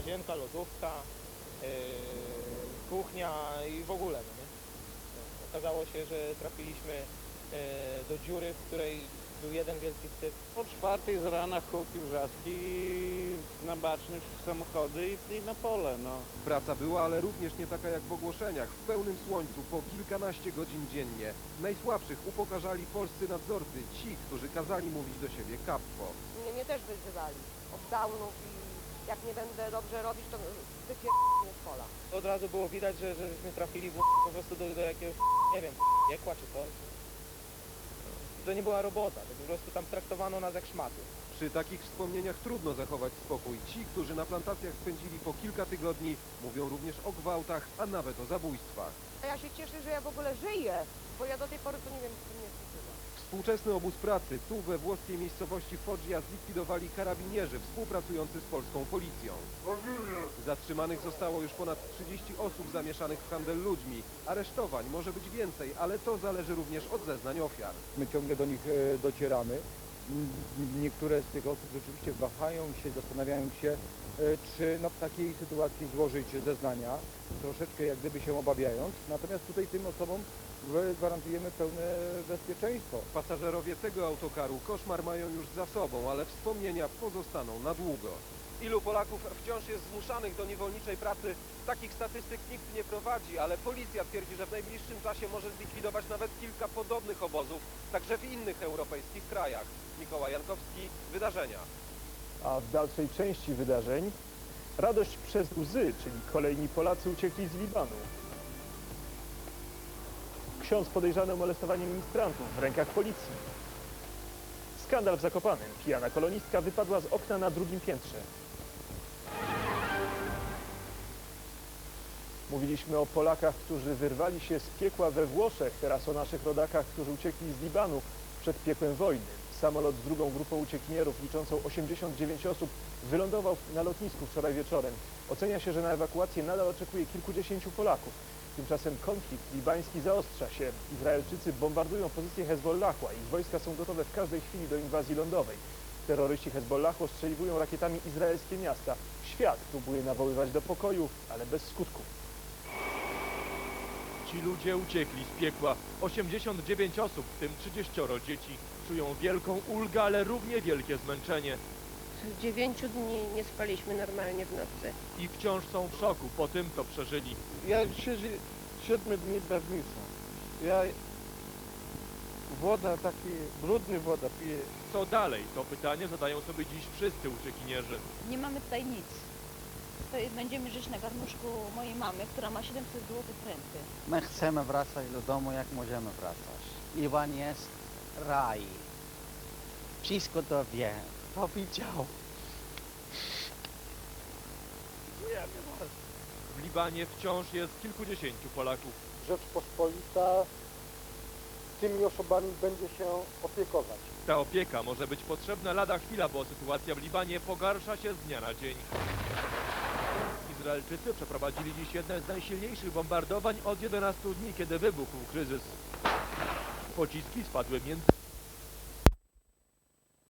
łazienka, lodówka, yy, kuchnia i w ogóle. No nie? Okazało się, że trafiliśmy yy, do dziury, w której był jeden wielki syf. O czwartej z rana chłopi wrzaski na baczność w samochody i, i na pole, no. Praca była, ale również nie taka jak w ogłoszeniach. W pełnym słońcu, po kilkanaście godzin dziennie. Najsłabszych upokarzali polscy nadzorcy, ci, którzy kazali mówić do siebie kappo. Mnie, mnie też wyzywali od downów i jak nie będę dobrze robić, to wypier... z pola. Od razu było widać, że, że żeśmy trafili w, po prostu do, do jakiegoś, nie wiem, piekła czy coś. To nie była robota, to po prostu tam traktowano nas jak szmaty. Przy takich wspomnieniach trudno zachować spokój. Ci, którzy na plantacjach spędzili po kilka tygodni, mówią również o gwałtach, a nawet o zabójstwach. A ja się cieszę, że ja w ogóle żyję, bo ja do tej pory to nie wiem, co. Współczesny obóz pracy tu we włoskiej miejscowości Foggia zlikwidowali karabinierzy współpracujący z polską policją. Zatrzymanych zostało już ponad 30 osób zamieszanych w handel ludźmi. Aresztowań może być więcej, ale to zależy również od zeznań ofiar. My ciągle do nich e, docieramy. Niektóre z tych osób rzeczywiście wahają się, zastanawiają się, czy no, w takiej sytuacji złożyć zeznania, troszeczkę jak gdyby się obawiając. Natomiast tutaj tym osobom gwa- gwarantujemy pełne bezpieczeństwo. Pasażerowie tego autokaru koszmar mają już za sobą, ale wspomnienia pozostaną na długo. Ilu Polaków wciąż jest zmuszanych do niewolniczej pracy? Takich statystyk nikt nie prowadzi, ale policja twierdzi, że w najbliższym czasie może zlikwidować nawet kilka podobnych obozów, także w innych europejskich krajach. Mikołaj Jankowski, Wydarzenia. A w dalszej części wydarzeń radość przez łzy, czyli kolejni Polacy uciekli z Libanu. Ksiądz podejrzany o molestowanie ministrantów w rękach policji. Skandal w Zakopanem. Pijana kolonistka wypadła z okna na drugim piętrze. Mówiliśmy o Polakach, którzy wyrwali się z piekła we Włoszech, teraz o naszych rodakach, którzy uciekli z Libanu przed piekłem wojny. Samolot z drugą grupą uciekinierów liczącą 89 osób wylądował na lotnisku wczoraj wieczorem. Ocenia się, że na ewakuację nadal oczekuje kilkudziesięciu Polaków. Tymczasem konflikt libański zaostrza się. Izraelczycy bombardują pozycje Hezbollahu, a ich wojska są gotowe w każdej chwili do inwazji lądowej. Terroryści Hezbollahu ostrzeliwują rakietami izraelskie miasta. Świat próbuje nawoływać do pokoju, ale bez skutku. Ci ludzie uciekli z piekła. 89 osób, w tym 30 dzieci. Czują wielką ulgę, ale równie wielkie zmęczenie. Z dziewięciu dni nie spaliśmy normalnie w nocy. I wciąż są w szoku po tym, co przeżyli. Ja siedzi, siedmiu dni bez nic. Ja woda, taki brudny woda piję. Co dalej? To pytanie zadają sobie dziś wszyscy uciekinierzy. Nie mamy tutaj nic. Tutaj będziemy żyć na garnuszku mojej mamy, która ma 700 zł renty. My chcemy wracać do domu, jak możemy wracać. Liban jest raj. Wszystko to wie. To widział. W Libanie wciąż jest kilkudziesięciu Polaków. Rzeczpospolita tymi osobami będzie się opiekować. Ta opieka może być potrzebna lada chwila, bo sytuacja w Libanie pogarsza się z dnia na dzień. Izraelczycy przeprowadzili dziś jedne z najsilniejszych bombardowań od 11 dni, kiedy wybuchł kryzys. Pociski spadły między